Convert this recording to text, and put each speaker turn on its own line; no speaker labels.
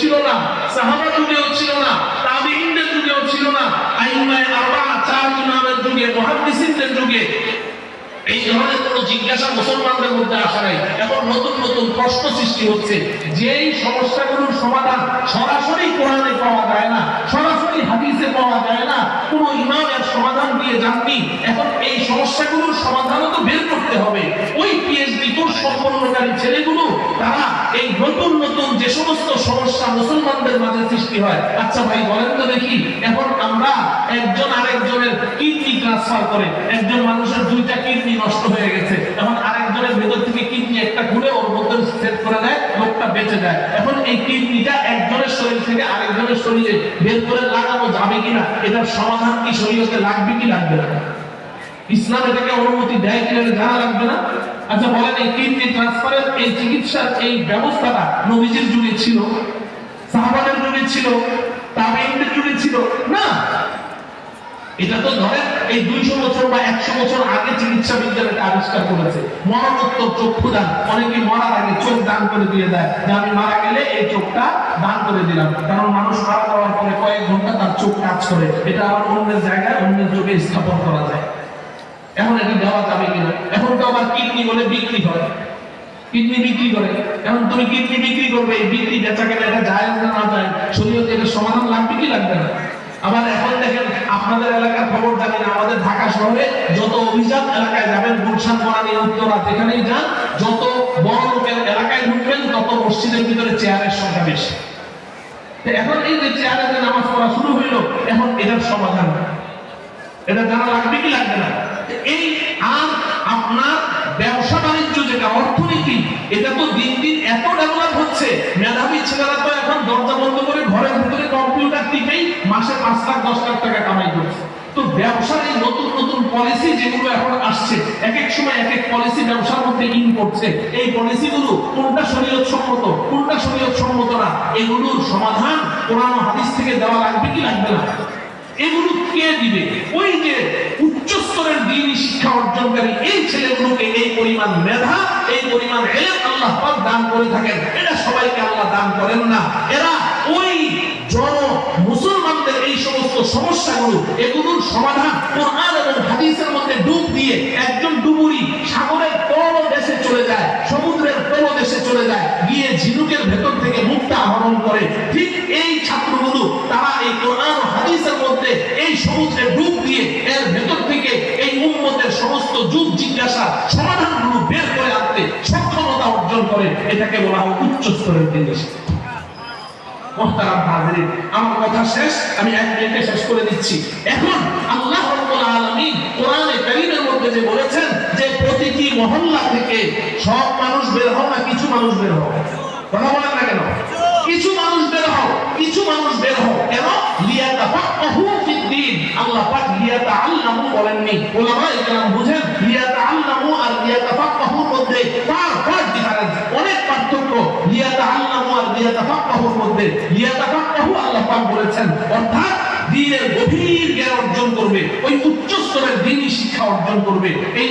ছিল না, সাহাবা যুগেও ছিল না, তাবিঈনদের যুগেও ছিল না, আইমায়ে আরবা, চার ইমামের যুগে, মুহাদ্দিসিনদের যুগে। এই ধরনের কোনো জিজ্ঞাসা মুসলমানদের মধ্যে আসা নাই। এখন নতুন নতুন প্রশ্ন সৃষ্টি হচ্ছে, যেই সমস্যাগুলোর সমাধান সরাসরি কোরআনে পাওয়া যায় না, সরাসরি হাদিসে পাওয়া যায় না, কোনো ইমামের সমাধান দিয়ে যাননি, এখন এই সমস্যাগুলোর সমাধানও তো বের করতে হবে। ওই পিএইচডি কোর্স সম্পন্নকারী ছেলেগুলো এই নতুন নতুন যে সমস্ত সমস্যা মুসলমানদের মাঝে সৃষ্টি হয় আচ্ছা ভাই বলেন তো দেখি, এখন আমরা একজন আরেকজনের কিডনি ট্রান্সফার করে, একজন মানুষের দুইটা কিডনি নষ্ট হয়ে গেছে, এখন আরেকজনের ভেতর থেকে কিডনি একটা খুলে ওর মধ্যে সেট করে দেয়, লোকটা বেঁচে যায়। এখন এই কিডনিটা একজনের শরীর থেকে আরেকজনের শরীরে বের করে লাগানো যাবে কিনা, এটার সমাধান কি শরীরতে লাগবে কি লাগবে না? ইসলাম এটাকে অনুমতি দেয় কিনা জানা লাগবে আচ্ছা বলেন এই কিডনি ট্রান্সফারের এই চিকিৎসার এই ব্যবস্থাটা নবীজির যুগে ছিল, সাহাবাদের যুগে ছিল, তাবেঈনদের যুগে ছিল? না। এটা তো ধরেন এই দুইশো বছর বা একশো বছর আগে চিকিৎসা বিজ্ঞান এটা আবিষ্কার করেছে। মরণোত্তর চক্ষু দান। অনেকে মরার আগে চোখ দান করে দিয়ে দেয়। যে আমি মারা গেলে এই চোখটা দান করে দিলাম। কারণ মানুষ মারা যাওয়ার পরে কয়েক ঘণ্টা তার চোখ কাজ করে। এটা আবার অন্যের জায়গায় অন্যের চোখে স্থাপন করা যায়। এখন এটা দেওয়া যাবে কিনা? এখন তো আবার কিডনি বলে বিক্রি হয়। কিডনি বিক্রি করে। এখন তুমি কিডনি বিক্রি করবে, এই বিক্রি বেচা কেনা এটা যায় না না যায় শরীয়তে এটা সমাধান লাগবে কি লাগবে না? আবার এখন দেখেন, আপনাদের এলাকার খবর জানি না, আমাদের ঢাকা শহরে যত অভিজাত এলাকায় যাবেন, গুলশান, বনানী, উত্তরা, যেখানেই যান, যত বড় লোকের এলাকায় ঢুকবেন, তত মসজিদের ভিতরে চেয়ারের সংখ্যা বেশি। এখন এই যে চেয়ারে যে নামাজ পড়া শুরু হইল, এখন এটার সমাধান এটা জানা লাগবে কি লাগবে না? এই আর আপনার ব্যবসা বাণিজ্য যেটা, অর্থনীতি, এটা তো দিন দিন এত ডেভেলপ হচ্ছে। মেধাবী ছেলেরা তো এখন দরজা বন্ধ করে ঘরের ভিতরে কম্পিউটার টিপেই মাসে পাঁচ লাখ, দশ লাখ টাকা কামাই করছে। তো ব্যবসার এই নতুন নতুন পলিসি যেগুলো এখন আসছে, এক এক সময় এক এক পলিসি ব্যবসার মধ্যে ইন করছে। এই পলিসিগুলো কোনটা শরীয়ত সম্মত কোনটা শরীয়ত সম্মত না, এগুলোর সমাধান কোরআন হাদিস থেকে দেওয়া লাগবে কি লাগবে না? এগুলো কে দিবে? ওই যে উচ্চ স্তরের দিনই শিক্ষা অর্জনকারী এই ছেলেগুলোকে এই পরিমাণ মেধা, এই পরিমাণ এলে আল্লাহ পাক দান করে থাকেন। এটা সবাইকে আল্লাহ দান করেন না। এরা ওই জন মুসলমানদের এই সমস্ত সমস্যাগুলো, এগুলোর সমাধান কোরআন এবং হাদিসের মধ্যে সমুদ্রে ডুব দিয়ে এর ভেতর থেকে এই উম্মতের সমস্ত যুগ জিজ্ঞাসা, সমাধানগুলো বের করে আনতে সক্ষমতা অর্জন করে। এটাকে বলা হয় উচ্চ স্তরের জিনিস আমার কথা শেষ, আমি এক মিনিটে শেষ করে দিচ্ছি। এখন আল্লাহ আলামিন কোরআনে মধ্যে যে বলেছেন যে প্রতিটি মহল্লা থেকে সব মানুষ বের হও না কিছু মানুষ বের হও। কথা বলেন না কেন? কিছু মানুষ বের হও, কিছু মানুষ বের হও। কেন? লিয়াতাফাক্কাহু ফিদ্দিন। আল্লাহ পাক লিয়াতাআল্লামু বলেননি। ওলামা ইকরাম বুঝেন লিয়াতাআল্লামু আর লিয়াতাফাক্কাহুর মধ্যে ফার ফার ডিফারেন্স অনেক পার্থক্য। লিয়াতাআল্লামু আর লিয়াতাফাক্কাহুর মধ্যে। লিয়াতাফাক্কাহু আল্লাহ পাক বলেছেন, অর্থাৎ দ্বীনের গভীর জ্ঞান অর্জন করবে। ওই উচ্চ স্তরের দ্বীনি শিক্ষা অর্জন করবে। এই